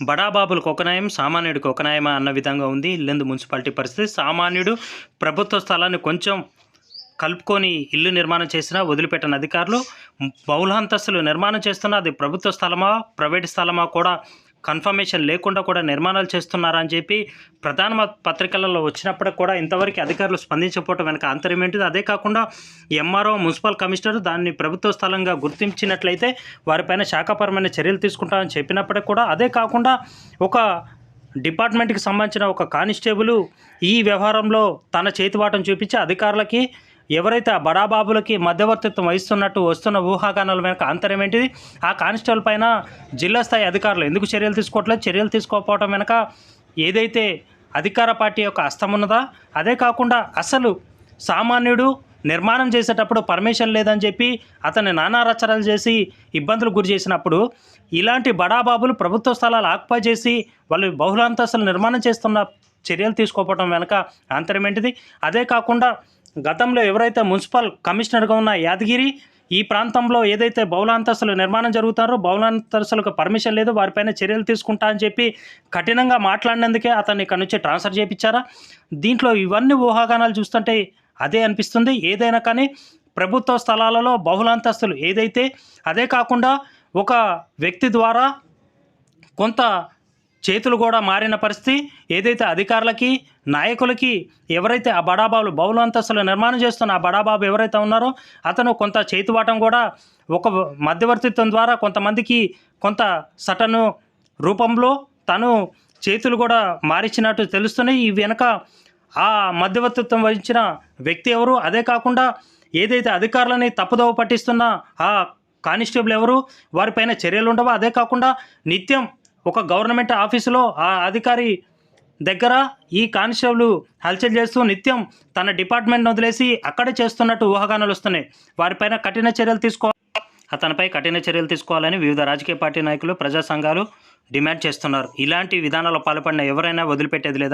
బడాబాబులకు ఒక న్యాయం సామాన్యుడికి ఒక న్యాయమా అన్న విధంగా ఉంది. ఇల్లందు మున్సిపాలిటీ పరిస్థితి. సామాన్యుడు ప్రభుత్వ స్థలాన్ని కొంచెం కలుపుకొని ఇల్లు నిర్మాణం చేసినా వదిలిపెట్టిన అధికారులు బహుళాంతస్తులు నిర్మాణం చేస్తున్నా అది ప్రభుత్వ స్థలమా ప్రైవేట్ స్థలమా కూడా కన్ఫర్మేషన్ లేకుండా కూడా నిర్మాణాలు చేస్తున్నారా అని చెప్పి ప్రధాన పత్రికలలో వచ్చినప్పటికి కూడా ఇంతవరకు అధికారులు స్పందించకపోవటం వెనక అంతరం ఏంటిది? అదే కాకుండా ఎంఆర్ఓ మున్సిపల్ కమిషనర్ దాన్ని ప్రభుత్వ స్థలంగా గుర్తించినట్లయితే వారిపైన శాఖపరమైన చర్యలు తీసుకుంటామని చెప్పినప్పటికి కూడా అదే కాకుండా ఒక డిపార్ట్మెంట్కి సంబంధించిన ఒక కానిస్టేబుల్ ఈ వ్యవహారంలో తన చేతివాటం చూపించి అధికారులకి ఎవరైతే ఆ బడాబాబులకి మధ్యవర్తిత్వం వహిస్తున్నట్టు వస్తున్న ఊహాగానాల వెనక అంతరం ఏంటిది? ఆ కానిస్టేబుల్ పైన జిల్లా స్థాయి అధికారులు ఎందుకు చర్యలు తీసుకోవట్లేదు? చర్యలు తీసుకోకపోవడం వెనక ఏదైతే అధికార పార్టీ యొక్క హస్తం ఉన్నదా? అదే కాకుండా అసలు సామాన్యుడు నిర్మాణం చేసేటప్పుడు పర్మిషన్ లేదని చెప్పి అతన్ని నానా రచనలు చేసి ఇబ్బందులు గురి చేసినప్పుడు ఇలాంటి బడాబాబులు ప్రభుత్వ స్థలాలు ఆక్యుపై చేసి వాళ్ళు బహుళాంతస్తులు నిర్మాణం చేస్తున్న చర్యలు తీసుకోకపోవడం వెనక అంతరం ఏంటిది? అదే కాకుండా గతంలో ఎవరైతే మున్సిపల్ కమిషనర్గా ఉన్న యాదగిరి ఈ ప్రాంతంలో ఏదైతే బహుళాంతస్తులు నిర్మాణం జరుగుతారో బహుళాంతస్తులకు పర్మిషన్ లేదు వారిపైన చర్యలు తీసుకుంటా అని చెప్పి కఠినంగా మాట్లాడినందుకే అతన్ని ఇక్కడ నుంచి ట్రాన్స్ఫర్ చేయించారా దీంట్లో ఇవన్నీ ఊహాగానాలు చూస్తుంటే అదే అనిపిస్తుంది. ఏదైనా కానీ ప్రభుత్వ స్థలాలలో బహుళాంతస్తులు ఏదైతే అదే కాకుండా ఒక వ్యక్తి ద్వారా కొంత చేతులు కూడా మారిన పరిస్థితి ఏదైతే అధికారులకి నాయకులకి ఎవరైతే ఆ బడాబాబులు బౌలు అంతస్తులు నిర్మాణం చేస్తున్న ఆ బడాబాబు ఎవరైతే ఉన్నారో అతను కొంత చేతివాటం కూడా ఒక మధ్యవర్తిత్వం ద్వారా కొంతమందికి కొంత సటను రూపంలో తను చేతులు కూడా మారిచ్చినట్టు తెలుస్తున్నాయి. ఈ వెనక ఆ మధ్యవర్తిత్వం వహించిన వ్యక్తి ఎవరు? అదే కాకుండా ఏదైతే అధికారులని తప్పుదోవ పట్టిస్తున్న ఆ కానిస్టేబుల్ ఎవరు? వారిపైన చర్యలు ఉండవా అదే కాకుండా నిత్యం ఒక గవర్నమెంట్ ఆఫీసులో ఆ అధికారి దగ్గర ఈ కానిస్టేబుల్ హల్చల్ చేస్తూ నిత్యం తన డిపార్ట్మెంట్ వదిలేసి అక్కడే చేస్తున్నట్టు ఊహాగానాలు వస్తున్నాయి. వారిపైన కఠిన చర్యలు తీసుకో అతనిపై కఠిన చర్యలు తీసుకోవాలని వివిధ రాజకీయ పార్టీ నాయకులు ప్రజా సంఘాలు డిమాండ్ చేస్తున్నారు. ఇలాంటి విధానాలు పాల్పడిన ఎవరైనా వదిలిపెట్టేది లేదని